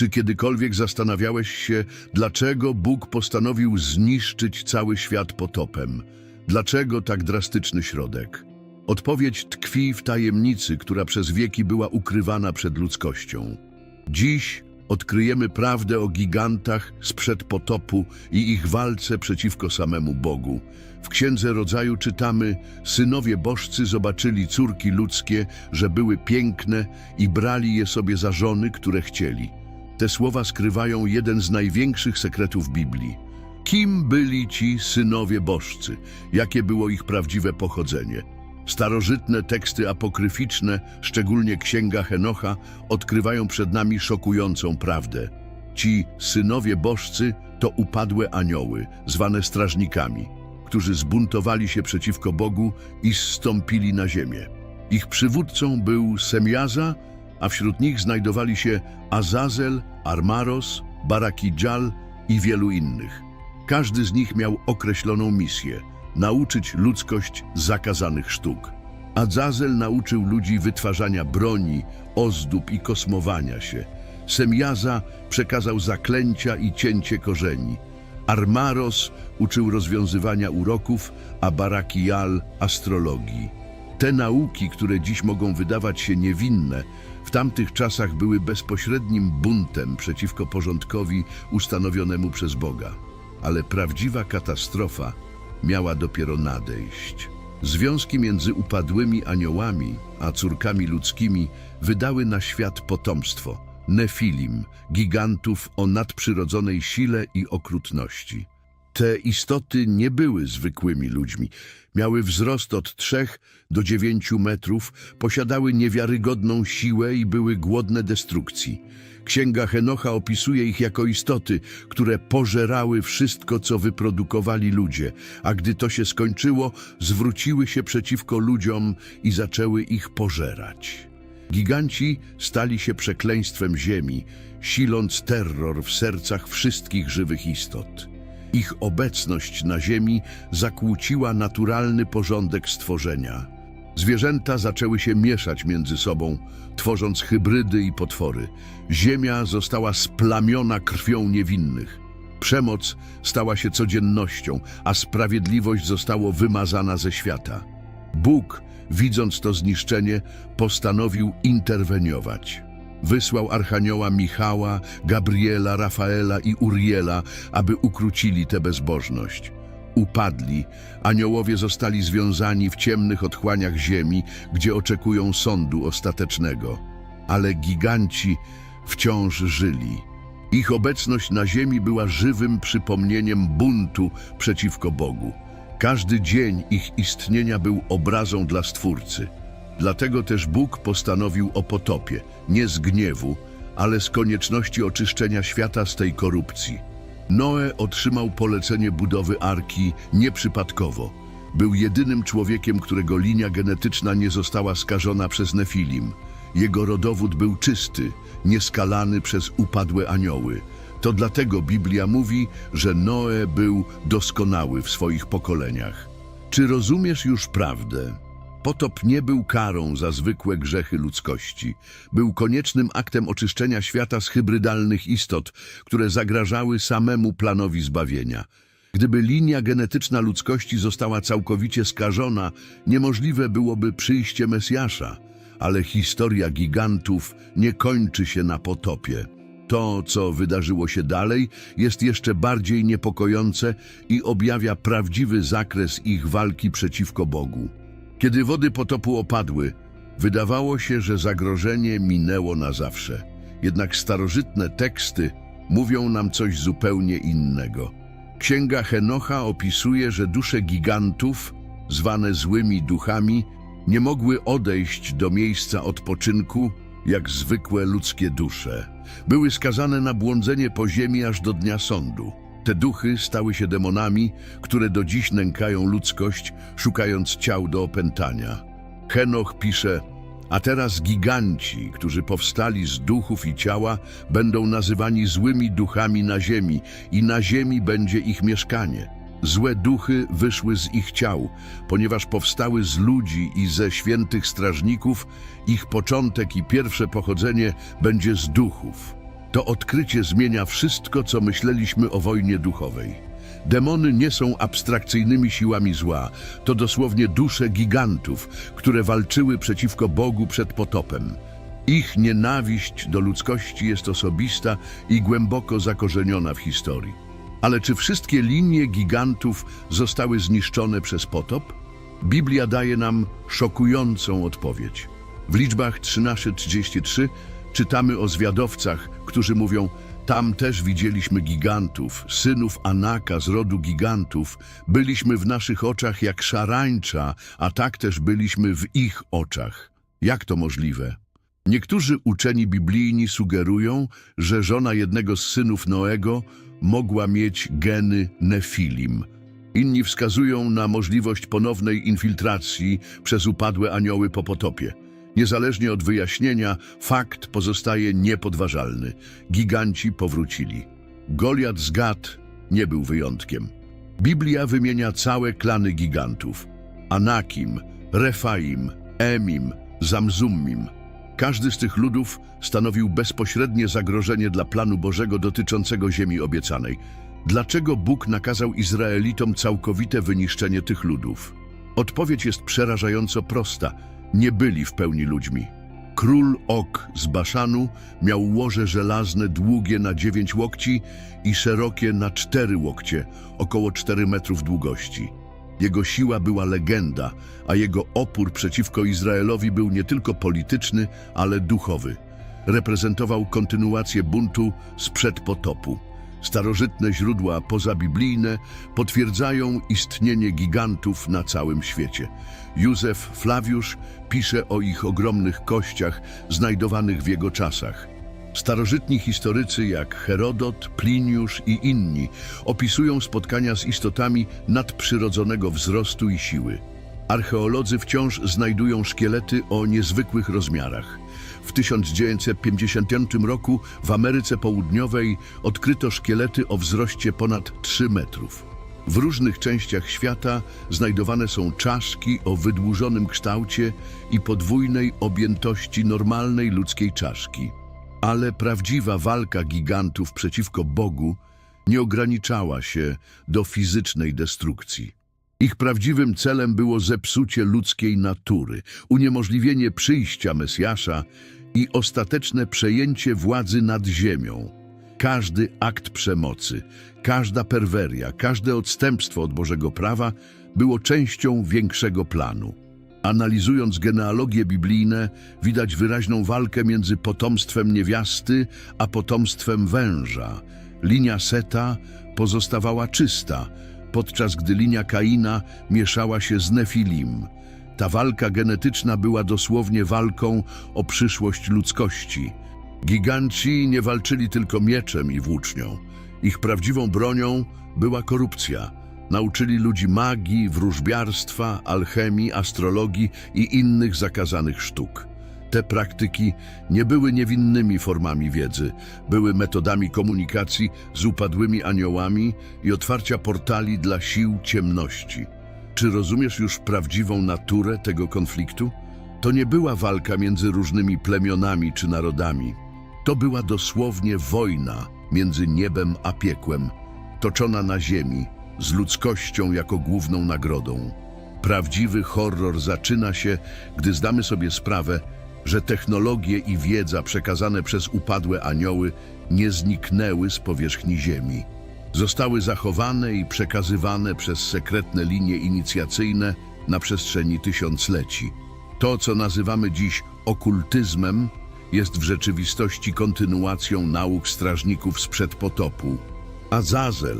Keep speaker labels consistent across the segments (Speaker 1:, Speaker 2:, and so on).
Speaker 1: Czy kiedykolwiek zastanawiałeś się, dlaczego Bóg postanowił zniszczyć cały świat potopem? Dlaczego tak drastyczny środek? Odpowiedź tkwi w tajemnicy, która przez wieki była ukrywana przed ludzkością. Dziś odkryjemy prawdę o gigantach sprzed potopu i ich walce przeciwko samemu Bogu. W Księdze Rodzaju czytamy, synowie bożcy zobaczyli córki ludzkie, że były piękne i brali je sobie za żony, które chcieli. Te słowa skrywają jeden z największych sekretów Biblii. Kim byli ci synowie bożcy? Jakie było ich prawdziwe pochodzenie? Starożytne teksty apokryficzne, szczególnie Księga Henocha, odkrywają przed nami szokującą prawdę. Ci synowie bożcy to upadłe anioły, zwane strażnikami, którzy zbuntowali się przeciwko Bogu i zstąpili na ziemię. Ich przywódcą był Semjaza, a wśród nich znajdowali się Azazel, Armaros, Barakidżal i wielu innych. Każdy z nich miał określoną misję – nauczyć ludzkość zakazanych sztuk. Azazel nauczył ludzi wytwarzania broni, ozdób i kosmowania się. Semjaza przekazał zaklęcia i cięcie korzeni. Armaros uczył rozwiązywania uroków, a Barakijal astrologii. Te nauki, które dziś mogą wydawać się niewinne, w tamtych czasach były bezpośrednim buntem przeciwko porządkowi ustanowionemu przez Boga. Ale prawdziwa katastrofa miała dopiero nadejść. Związki między upadłymi aniołami a córkami ludzkimi wydały na świat potomstwo, nefilim, gigantów o nadprzyrodzonej sile i okrutności. Te istoty nie były zwykłymi ludźmi. Miały wzrost od 3 do 9 metrów, posiadały niewiarygodną siłę i były głodne destrukcji. Księga Henocha opisuje ich jako istoty, które pożerały wszystko, co wyprodukowali ludzie, a gdy to się skończyło, zwróciły się przeciwko ludziom i zaczęły ich pożerać. Giganci stali się przekleństwem ziemi, siląc terror w sercach wszystkich żywych istot. Ich obecność na ziemi zakłóciła naturalny porządek stworzenia. Zwierzęta zaczęły się mieszać między sobą, tworząc hybrydy i potwory. Ziemia została splamiona krwią niewinnych. Przemoc stała się codziennością, a sprawiedliwość została wymazana ze świata. Bóg, widząc to zniszczenie, postanowił interweniować. Wysłał archanioła Michała, Gabriela, Rafaela i Uriela, aby ukrócili tę bezbożność. Upadli, aniołowie zostali związani w ciemnych otchłaniach ziemi, gdzie oczekują sądu ostatecznego. Ale giganci wciąż żyli. Ich obecność na ziemi była żywym przypomnieniem buntu przeciwko Bogu. Każdy dzień ich istnienia był obrazą dla Stwórcy. Dlatego też Bóg postanowił o potopie, nie z gniewu, ale z konieczności oczyszczenia świata z tej korupcji. Noe otrzymał polecenie budowy arki nieprzypadkowo. Był jedynym człowiekiem, którego linia genetyczna nie została skażona przez Nefilim. Jego rodowód był czysty, nieskalany przez upadłe anioły. To dlatego Biblia mówi, że Noe był doskonały w swoich pokoleniach. Czy rozumiesz już prawdę? Potop nie był karą za zwykłe grzechy ludzkości. Był koniecznym aktem oczyszczenia świata z hybrydalnych istot, które zagrażały samemu planowi zbawienia. Gdyby linia genetyczna ludzkości została całkowicie skażona, niemożliwe byłoby przyjście Mesjasza. Ale historia gigantów nie kończy się na potopie. To, co wydarzyło się dalej, jest jeszcze bardziej niepokojące i objawia prawdziwy zakres ich walki przeciwko Bogu. Kiedy wody potopu opadły, wydawało się, że zagrożenie minęło na zawsze. Jednak starożytne teksty mówią nam coś zupełnie innego. Księga Henocha opisuje, że dusze gigantów, zwane złymi duchami, nie mogły odejść do miejsca odpoczynku, jak zwykłe ludzkie dusze. Były skazane na błądzenie po ziemi aż do dnia sądu. Te duchy stały się demonami, które do dziś nękają ludzkość, szukając ciał do opętania. Henoch pisze, a teraz giganci, którzy powstali z duchów i ciała, będą nazywani złymi duchami na ziemi i na ziemi będzie ich mieszkanie. Złe duchy wyszły z ich ciał, ponieważ powstały z ludzi i ze świętych strażników, ich początek i pierwsze pochodzenie będzie z duchów. To odkrycie zmienia wszystko, co myśleliśmy o wojnie duchowej. Demony nie są abstrakcyjnymi siłami zła, to dosłownie dusze gigantów, które walczyły przeciwko Bogu przed potopem. Ich nienawiść do ludzkości jest osobista i głęboko zakorzeniona w historii. Ale czy wszystkie linie gigantów zostały zniszczone przez potop? Biblia daje nam szokującą odpowiedź. W liczbach 13:33 czytamy o zwiadowcach, którzy mówią: Tam też widzieliśmy gigantów, synów Anaka z rodu gigantów. Byliśmy w naszych oczach jak szarańcza, a tak też byliśmy w ich oczach. Jak to możliwe? Niektórzy uczeni biblijni sugerują, że żona jednego z synów Noego mogła mieć geny Nefilim. Inni wskazują na możliwość ponownej infiltracji przez upadłe anioły po potopie. Niezależnie od wyjaśnienia, fakt pozostaje niepodważalny. Giganci powrócili. Goliat z Gad nie był wyjątkiem. Biblia wymienia całe klany gigantów. Anakim, Refaim, Emim, Zamzummim. Każdy z tych ludów stanowił bezpośrednie zagrożenie dla planu Bożego dotyczącego ziemi obiecanej. Dlaczego Bóg nakazał Izraelitom całkowite wyniszczenie tych ludów? Odpowiedź jest przerażająco prosta. Nie byli w pełni ludźmi. Król Ok z Baszanu miał łoże żelazne długie na dziewięć łokci i szerokie na cztery łokcie, około cztery metrów długości. Jego siła była legenda, a jego opór przeciwko Izraelowi był nie tylko polityczny, ale duchowy. Reprezentował kontynuację buntu sprzed potopu. Starożytne źródła pozabiblijne potwierdzają istnienie gigantów na całym świecie. Józef Flawiusz pisze o ich ogromnych kościach znajdowanych w jego czasach. Starożytni historycy jak Herodot, Pliniusz i inni opisują spotkania z istotami nadprzyrodzonego wzrostu i siły. Archeolodzy wciąż znajdują szkielety o niezwykłych rozmiarach. W 1950 roku w Ameryce Południowej odkryto szkielety o wzroście ponad 3 metrów. W różnych częściach świata znajdowane są czaszki o wydłużonym kształcie i podwójnej objętości normalnej ludzkiej czaszki. Ale prawdziwa walka gigantów przeciwko Bogu nie ograniczała się do fizycznej destrukcji. Ich prawdziwym celem było zepsucie ludzkiej natury, uniemożliwienie przyjścia Mesjasza i ostateczne przejęcie władzy nad ziemią. Każdy akt przemocy, każda perweria, każde odstępstwo od Bożego prawa było częścią większego planu. Analizując genealogie biblijne, widać wyraźną walkę między potomstwem niewiasty a potomstwem węża. Linia Seta pozostawała czysta, podczas gdy linia Kaina mieszała się z Nefilim. Ta walka genetyczna była dosłownie walką o przyszłość ludzkości. Giganci nie walczyli tylko mieczem i włócznią. Ich prawdziwą bronią była korupcja. Nauczyli ludzi magii, wróżbiarstwa, alchemii, astrologii i innych zakazanych sztuk. Te praktyki nie były niewinnymi formami wiedzy, były metodami komunikacji z upadłymi aniołami i otwarcia portali dla sił ciemności. Czy rozumiesz już prawdziwą naturę tego konfliktu? To nie była walka między różnymi plemionami czy narodami. To była dosłownie wojna między niebem a piekłem, toczona na ziemi, z ludzkością jako główną nagrodą. Prawdziwy horror zaczyna się, gdy zdamy sobie sprawę, że technologie i wiedza przekazane przez upadłe anioły nie zniknęły z powierzchni Ziemi. Zostały zachowane i przekazywane przez sekretne linie inicjacyjne na przestrzeni tysiącleci. To, co nazywamy dziś okultyzmem, jest w rzeczywistości kontynuacją nauk strażników sprzed potopu. Azazel,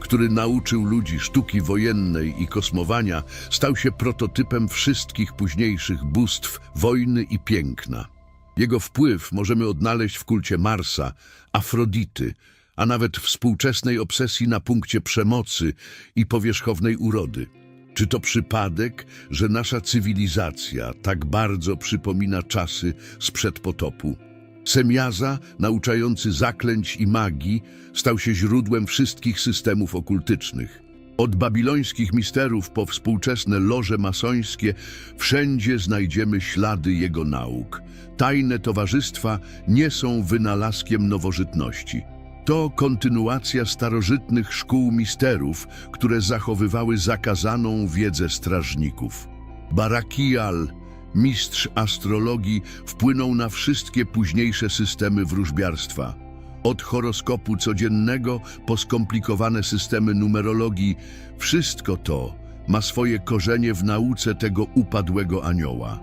Speaker 1: który nauczył ludzi sztuki wojennej i kosmowania, stał się prototypem wszystkich późniejszych bóstw wojny i piękna. Jego wpływ możemy odnaleźć w kulcie Marsa, Afrodity, a nawet współczesnej obsesji na punkcie przemocy i powierzchownej urody. Czy to przypadek, że nasza cywilizacja tak bardzo przypomina czasy sprzed potopu? Semjaza, nauczający zaklęć i magii, stał się źródłem wszystkich systemów okultycznych. Od babilońskich misterów po współczesne loże masońskie wszędzie znajdziemy ślady jego nauk. Tajne towarzystwa nie są wynalazkiem nowożytności. To kontynuacja starożytnych szkół misterów, które zachowywały zakazaną wiedzę strażników. Barakial, mistrz astrologii, wpłynął na wszystkie późniejsze systemy wróżbiarstwa. Od horoskopu codziennego po skomplikowane systemy numerologii, wszystko to ma swoje korzenie w nauce tego upadłego anioła.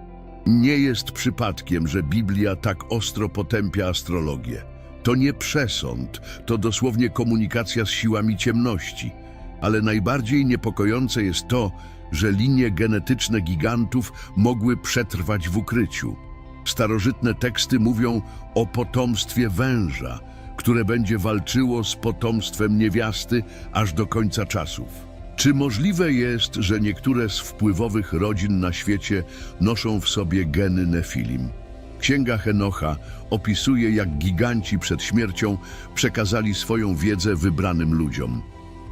Speaker 1: Nie jest przypadkiem, że Biblia tak ostro potępia astrologię. To nie przesąd, to dosłownie komunikacja z siłami ciemności. Ale najbardziej niepokojące jest to, że linie genetyczne gigantów mogły przetrwać w ukryciu. Starożytne teksty mówią o potomstwie węża, które będzie walczyło z potomstwem niewiasty aż do końca czasów. Czy możliwe jest, że niektóre z wpływowych rodzin na świecie noszą w sobie geny Nefilim? Księga Henocha opisuje, jak giganci przed śmiercią przekazali swoją wiedzę wybranym ludziom.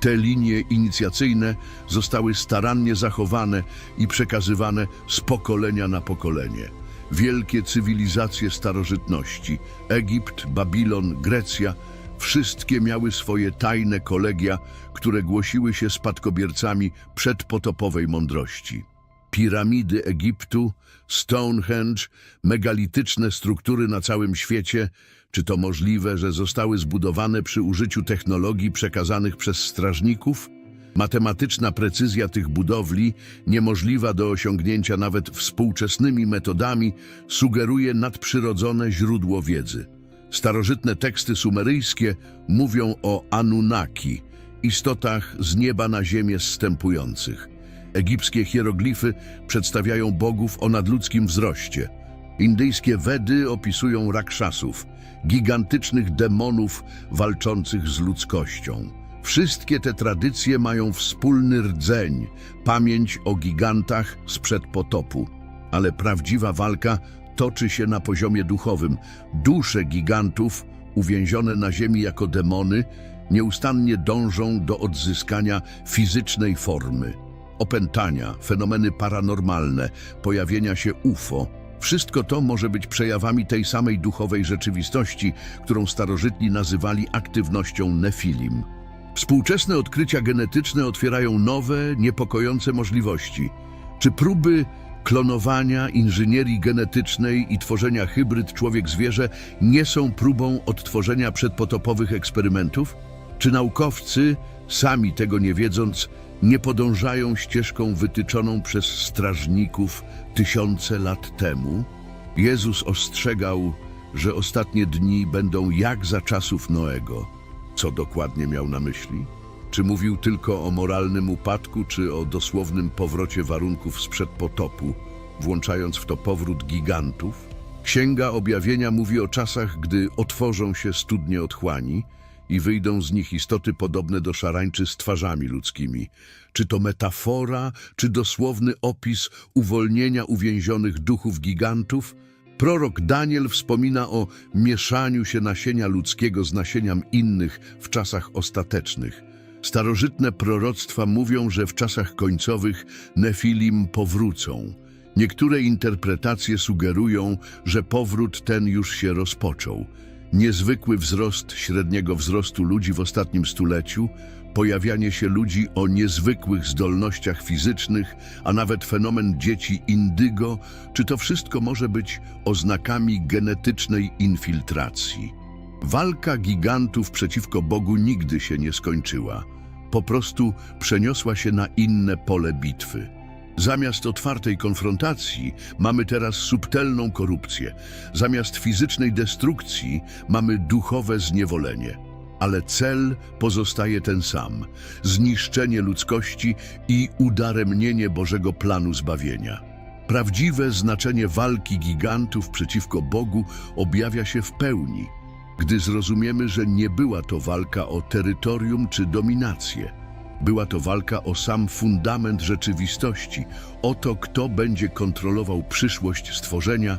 Speaker 1: Te linie inicjacyjne zostały starannie zachowane i przekazywane z pokolenia na pokolenie. Wielkie cywilizacje starożytności Egipt, Babilon, Grecja wszystkie miały swoje tajne kolegia, które głosiły się spadkobiercami przedpotopowej mądrości. Piramidy Egiptu, Stonehenge, megalityczne struktury na całym świecie. Czy to możliwe, że zostały zbudowane przy użyciu technologii przekazanych przez strażników? Matematyczna precyzja tych budowli, niemożliwa do osiągnięcia nawet współczesnymi metodami, sugeruje nadprzyrodzone źródło wiedzy. Starożytne teksty sumeryjskie mówią o Anunnaki, istotach z nieba na ziemię zstępujących. Egipskie hieroglify przedstawiają bogów o nadludzkim wzroście. Indyjskie Wedy opisują rakshasów, gigantycznych demonów walczących z ludzkością. Wszystkie te tradycje mają wspólny rdzeń, pamięć o gigantach sprzed potopu. Ale prawdziwa walka toczy się na poziomie duchowym. Dusze gigantów, uwięzione na ziemi jako demony, nieustannie dążą do odzyskania fizycznej formy. Opętania, fenomeny paranormalne, pojawienia się UFO. Wszystko to może być przejawami tej samej duchowej rzeczywistości, którą starożytni nazywali aktywnością Nefilim. Współczesne odkrycia genetyczne otwierają nowe, niepokojące możliwości. Czy próby klonowania, inżynierii genetycznej i tworzenia hybryd człowiek-zwierzę nie są próbą odtworzenia przedpotopowych eksperymentów? Czy naukowcy, sami tego nie wiedząc, nie podążają ścieżką wytyczoną przez strażników tysiące lat temu? Jezus ostrzegał, że ostatnie dni będą jak za czasów Noego. Co dokładnie miał na myśli? Czy mówił tylko o moralnym upadku, czy o dosłownym powrocie warunków sprzed potopu, włączając w to powrót gigantów? Księga Objawienia mówi o czasach, gdy otworzą się studnie otchłani i wyjdą z nich istoty podobne do szarańczy z twarzami ludzkimi. Czy to metafora, czy dosłowny opis uwolnienia uwięzionych duchów gigantów? Prorok Daniel wspomina o mieszaniu się nasienia ludzkiego z nasieniem innych w czasach ostatecznych. Starożytne proroctwa mówią, że w czasach końcowych Nefilim powrócą. Niektóre interpretacje sugerują, że powrót ten już się rozpoczął. Niezwykły wzrost średniego wzrostu ludzi w ostatnim stuleciu, pojawianie się ludzi o niezwykłych zdolnościach fizycznych, a nawet fenomen dzieci indygo, czy to wszystko może być oznakami genetycznej infiltracji. Walka gigantów przeciwko Bogu nigdy się nie skończyła. Po prostu przeniosła się na inne pole bitwy. Zamiast otwartej konfrontacji mamy teraz subtelną korupcję. Zamiast fizycznej destrukcji mamy duchowe zniewolenie. Ale cel pozostaje ten sam zniszczenie ludzkości i udaremnienie Bożego planu zbawienia. Prawdziwe znaczenie walki gigantów przeciwko Bogu objawia się w pełni, gdy zrozumiemy, że nie była to walka o terytorium czy dominację. Była to walka o sam fundament rzeczywistości, o to, kto będzie kontrolował przyszłość stworzenia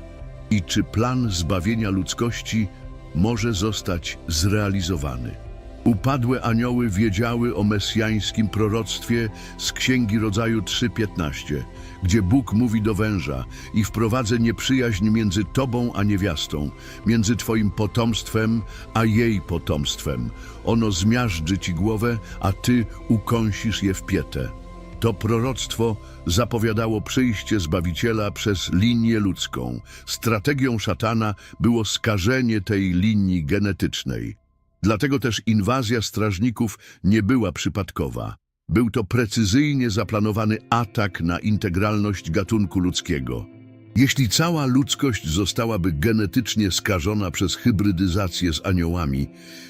Speaker 1: i czy plan zbawienia ludzkości może zostać zrealizowany. Upadłe anioły wiedziały o mesjańskim proroctwie z Księgi Rodzaju 3.15, gdzie Bóg mówi do węża i wprowadzę nieprzyjaźń między tobą a niewiastą, między twoim potomstwem a jej potomstwem. Ono zmiażdży ci głowę, a ty ukąsisz je w pietę. To proroctwo zapowiadało przyjście Zbawiciela przez linię ludzką. Strategią szatana było skażenie tej linii genetycznej. Dlatego też inwazja strażników nie była przypadkowa. Był to precyzyjnie zaplanowany atak na integralność gatunku ludzkiego. Jeśli cała ludzkość zostałaby genetycznie skażona przez hybrydyzację z aniołami,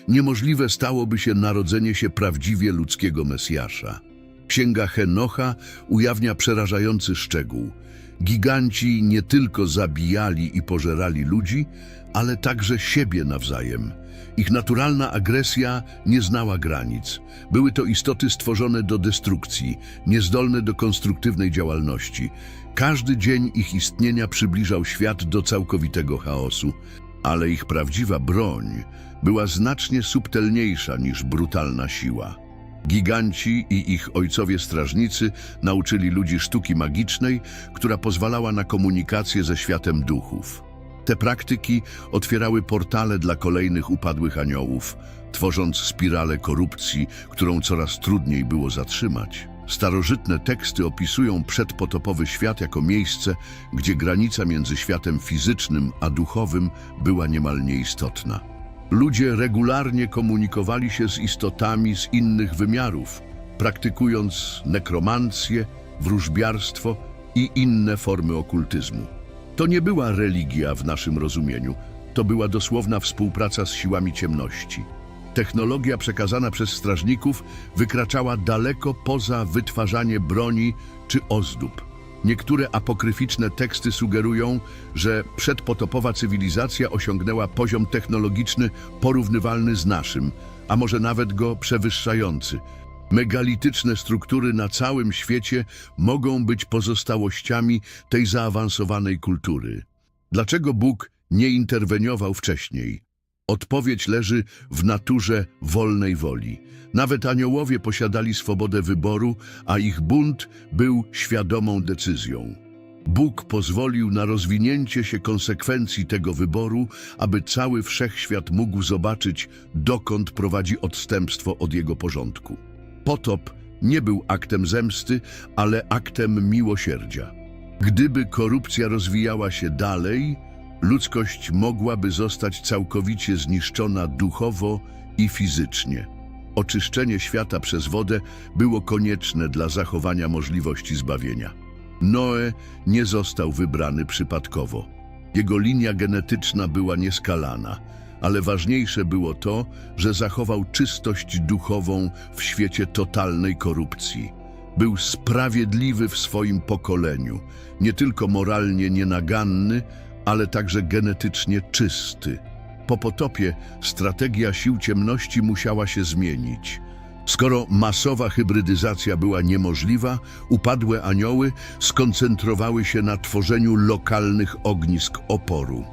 Speaker 1: niemożliwe stałoby się narodzenie się prawdziwie ludzkiego Mesjasza. Księga Henocha ujawnia przerażający szczegół. Giganci nie tylko zabijali i pożerali ludzi, ale także siebie nawzajem. Ich naturalna agresja nie znała granic. Były to istoty stworzone do destrukcji, niezdolne do konstruktywnej działalności. Każdy dzień ich istnienia przybliżał świat do całkowitego chaosu, ale ich prawdziwa broń była znacznie subtelniejsza niż brutalna siła. Giganci i ich ojcowie strażnicy nauczyli ludzi sztuki magicznej, która pozwalała na komunikację ze światem duchów. Te praktyki otwierały portale dla kolejnych upadłych aniołów, tworząc spiralę korupcji, którą coraz trudniej było zatrzymać. Starożytne teksty opisują przedpotopowy świat jako miejsce, gdzie granica między światem fizycznym a duchowym była niemal nieistotna. Ludzie regularnie komunikowali się z istotami z innych wymiarów, praktykując nekromancję, wróżbiarstwo i inne formy okultyzmu. To nie była religia w naszym rozumieniu, to była dosłowna współpraca z siłami ciemności. Technologia przekazana przez strażników wykraczała daleko poza wytwarzanie broni czy ozdób. Niektóre apokryficzne teksty sugerują, że przedpotopowa cywilizacja osiągnęła poziom technologiczny porównywalny z naszym, a może nawet go przewyższający. Megalityczne struktury na całym świecie mogą być pozostałościami tej zaawansowanej kultury. Dlaczego Bóg nie interweniował wcześniej? Odpowiedź leży w naturze wolnej woli. Nawet aniołowie posiadali swobodę wyboru, a ich bunt był świadomą decyzją. Bóg pozwolił na rozwinięcie się konsekwencji tego wyboru, aby cały wszechświat mógł zobaczyć, dokąd prowadzi odstępstwo od jego porządku. Potop nie był aktem zemsty, ale aktem miłosierdzia. Gdyby korupcja rozwijała się dalej, ludzkość mogłaby zostać całkowicie zniszczona duchowo i fizycznie. Oczyszczenie świata przez wodę było konieczne dla zachowania możliwości zbawienia. Noe nie został wybrany przypadkowo. Jego linia genetyczna była nieskalana, ale ważniejsze było to, że zachował czystość duchową w świecie totalnej korupcji. Był sprawiedliwy w swoim pokoleniu, nie tylko moralnie nienaganny, ale także genetycznie czysty. Po potopie strategia sił ciemności musiała się zmienić. Skoro masowa hybrydyzacja była niemożliwa, upadłe anioły skoncentrowały się na tworzeniu lokalnych ognisk oporu.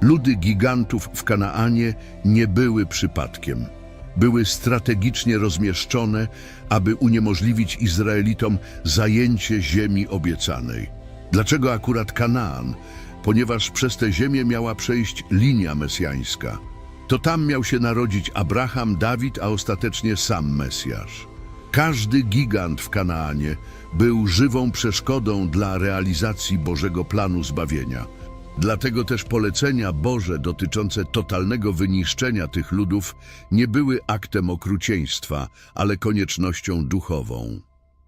Speaker 1: Ludy gigantów w Kanaanie nie były przypadkiem. Były strategicznie rozmieszczone, aby uniemożliwić Izraelitom zajęcie ziemi obiecanej. Dlaczego akurat Kanaan? Ponieważ przez tę ziemię miała przejść linia mesjańska. To tam miał się narodzić Abraham, Dawid, a ostatecznie sam Mesjasz. Każdy gigant w Kanaanie był żywą przeszkodą dla realizacji Bożego planu zbawienia. Dlatego też polecenia Boże dotyczące totalnego wyniszczenia tych ludów nie były aktem okrucieństwa, ale koniecznością duchową.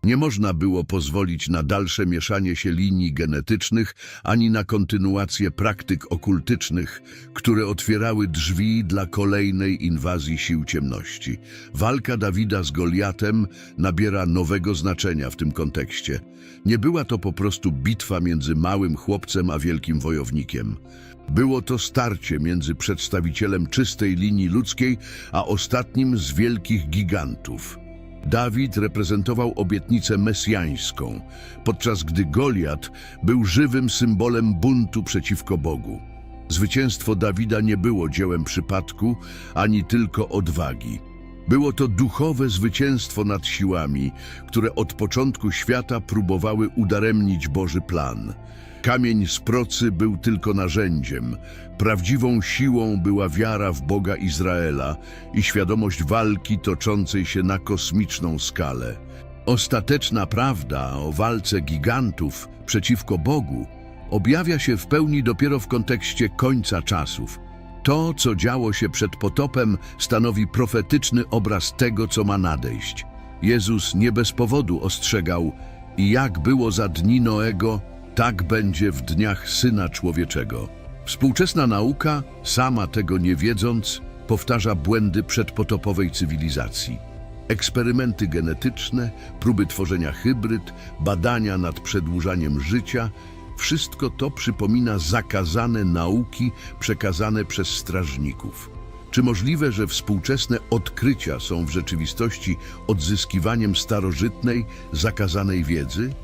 Speaker 1: Nie można było pozwolić na dalsze mieszanie się linii genetycznych ani na kontynuację praktyk okultycznych, które otwierały drzwi dla kolejnej inwazji sił ciemności. Walka Dawida z Goliatem nabiera nowego znaczenia w tym kontekście. Nie była to po prostu bitwa między małym chłopcem a wielkim wojownikiem. Było to starcie między przedstawicielem czystej linii ludzkiej a ostatnim z wielkich gigantów. Dawid reprezentował obietnicę mesjańską, podczas gdy Goliat był żywym symbolem buntu przeciwko Bogu. Zwycięstwo Dawida nie było dziełem przypadku, ani tylko odwagi. Było to duchowe zwycięstwo nad siłami, które od początku świata próbowały udaremnić Boży plan. Kamień z procy był tylko narzędziem. Prawdziwą siłą była wiara w Boga Izraela i świadomość walki toczącej się na kosmiczną skalę. Ostateczna prawda o walce gigantów przeciwko Bogu objawia się w pełni dopiero w kontekście końca czasów. To, co działo się przed potopem, stanowi profetyczny obraz tego, co ma nadejść. Jezus nie bez powodu ostrzegał i jak było za dni Noego, tak będzie w dniach Syna Człowieczego. Współczesna nauka, sama tego nie wiedząc, powtarza błędy przedpotopowej cywilizacji. Eksperymenty genetyczne, próby tworzenia hybryd, badania nad przedłużaniem życia wszystko to przypomina zakazane nauki przekazane przez strażników. Czy możliwe, że współczesne odkrycia są w rzeczywistości odzyskiwaniem starożytnej, zakazanej wiedzy?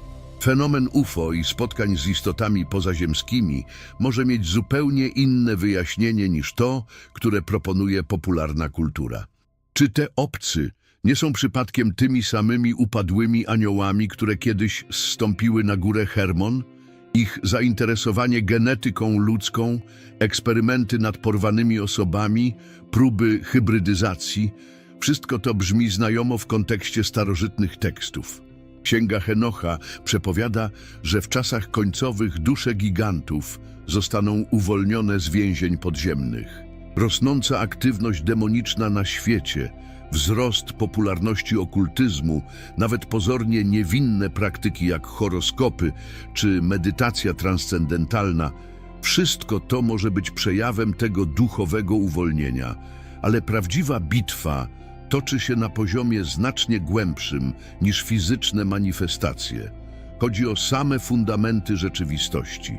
Speaker 1: Fenomen UFO i spotkań z istotami pozaziemskimi może mieć zupełnie inne wyjaśnienie niż to, które proponuje popularna kultura. Czy te obcy nie są przypadkiem tymi samymi upadłymi aniołami, które kiedyś zstąpiły na górę Hermon? Ich zainteresowanie genetyką ludzką, eksperymenty nad porwanymi osobami, próby hybrydyzacji, wszystko to brzmi znajomo w kontekście starożytnych tekstów. Księga Henocha przepowiada, że w czasach końcowych dusze gigantów zostaną uwolnione z więzień podziemnych. Rosnąca aktywność demoniczna na świecie, wzrost popularności okultyzmu, nawet pozornie niewinne praktyki jak horoskopy czy medytacja transcendentalna, wszystko to może być przejawem tego duchowego uwolnienia, ale prawdziwa bitwa toczy się na poziomie znacznie głębszym niż fizyczne manifestacje. Chodzi o same fundamenty rzeczywistości.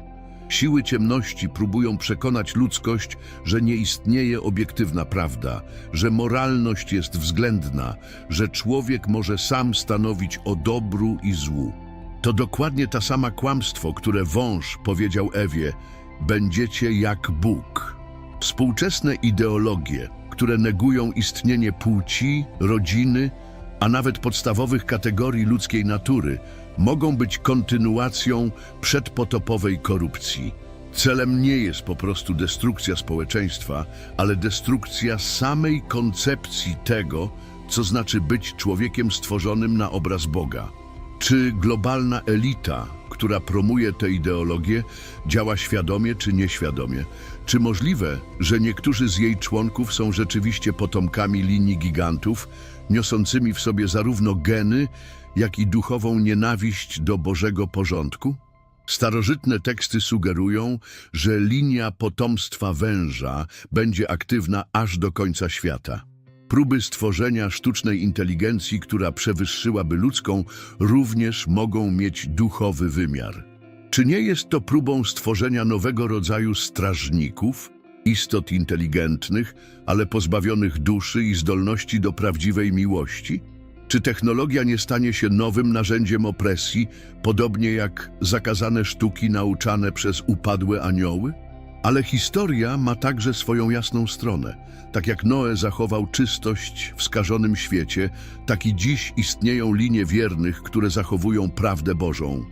Speaker 1: Siły ciemności próbują przekonać ludzkość, że nie istnieje obiektywna prawda, że moralność jest względna, że człowiek może sam stanowić o dobru i złu. To dokładnie ta sama kłamstwo, które wąż powiedział Ewie: Będziecie jak Bóg. Współczesne ideologie, które negują istnienie płci, rodziny, a nawet podstawowych kategorii ludzkiej natury, mogą być kontynuacją przedpotopowej korupcji. Celem nie jest po prostu destrukcja społeczeństwa, ale destrukcja samej koncepcji tego, co znaczy być człowiekiem stworzonym na obraz Boga. Czy globalna elita, która promuje tę ideologię, działa świadomie czy nieświadomie? Czy możliwe, że niektórzy z jej członków są rzeczywiście potomkami linii gigantów, niosącymi w sobie zarówno geny, jak i duchową nienawiść do Bożego porządku? Starożytne teksty sugerują, że linia potomstwa węża będzie aktywna aż do końca świata. Próby stworzenia sztucznej inteligencji, która przewyższyłaby ludzką, również mogą mieć duchowy wymiar. Czy nie jest to próbą stworzenia nowego rodzaju strażników, istot inteligentnych, ale pozbawionych duszy i zdolności do prawdziwej miłości? Czy technologia nie stanie się nowym narzędziem opresji, podobnie jak zakazane sztuki nauczane przez upadłe anioły? Ale historia ma także swoją jasną stronę. Tak jak Noe zachował czystość w skażonym świecie, tak i dziś istnieją linie wiernych, które zachowują prawdę Bożą.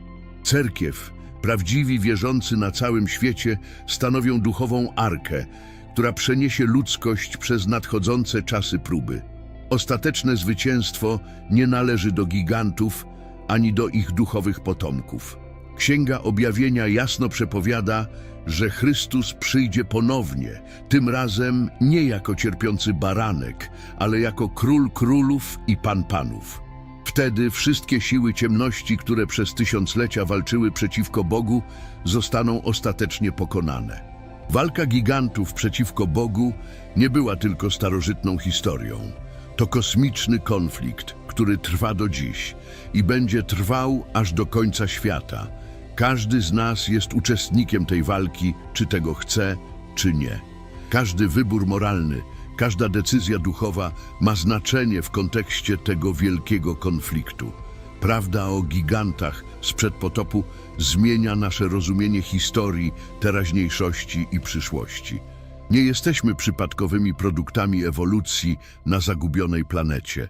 Speaker 1: Cerkiew, prawdziwi wierzący na całym świecie, stanowią duchową arkę, która przeniesie ludzkość przez nadchodzące czasy próby. Ostateczne zwycięstwo nie należy do gigantów ani do ich duchowych potomków. Księga Objawienia jasno przepowiada, że Chrystus przyjdzie ponownie, tym razem nie jako cierpiący baranek, ale jako król królów i pan panów. Wtedy wszystkie siły ciemności, które przez tysiąclecia walczyły przeciwko Bogu, zostaną ostatecznie pokonane. Walka gigantów przeciwko Bogu nie była tylko starożytną historią. To kosmiczny konflikt, który trwa do dziś i będzie trwał aż do końca świata. Każdy z nas jest uczestnikiem tej walki, czy tego chce, czy nie. Każdy wybór moralny, każda decyzja duchowa ma znaczenie w kontekście tego wielkiego konfliktu. Prawda o gigantach sprzed potopu zmienia nasze rozumienie historii, teraźniejszości i przyszłości. Nie jesteśmy przypadkowymi produktami ewolucji na zagubionej planecie.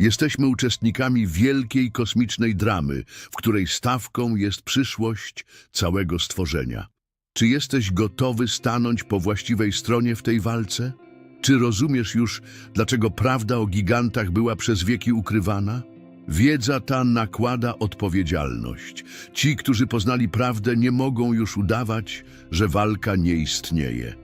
Speaker 1: Jesteśmy uczestnikami wielkiej kosmicznej dramy, w której stawką jest przyszłość całego stworzenia. Czy jesteś gotowy stanąć po właściwej stronie w tej walce? Czy rozumiesz już, dlaczego prawda o gigantach była przez wieki ukrywana? Wiedza ta nakłada odpowiedzialność. Ci, którzy poznali prawdę, nie mogą już udawać, że walka nie istnieje.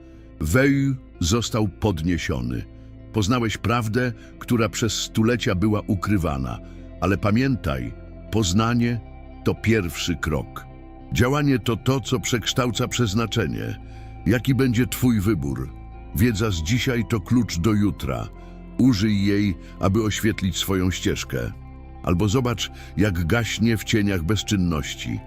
Speaker 1: Wej został podniesiony. Poznałeś prawdę, która przez stulecia była ukrywana, ale pamiętaj, poznanie to pierwszy krok. Działanie to to, co przekształca przeznaczenie. Jaki będzie Twój wybór? Wiedza z dzisiaj to klucz do jutra. Użyj jej, aby oświetlić swoją ścieżkę. Albo zobacz, jak gaśnie w cieniach bezczynności.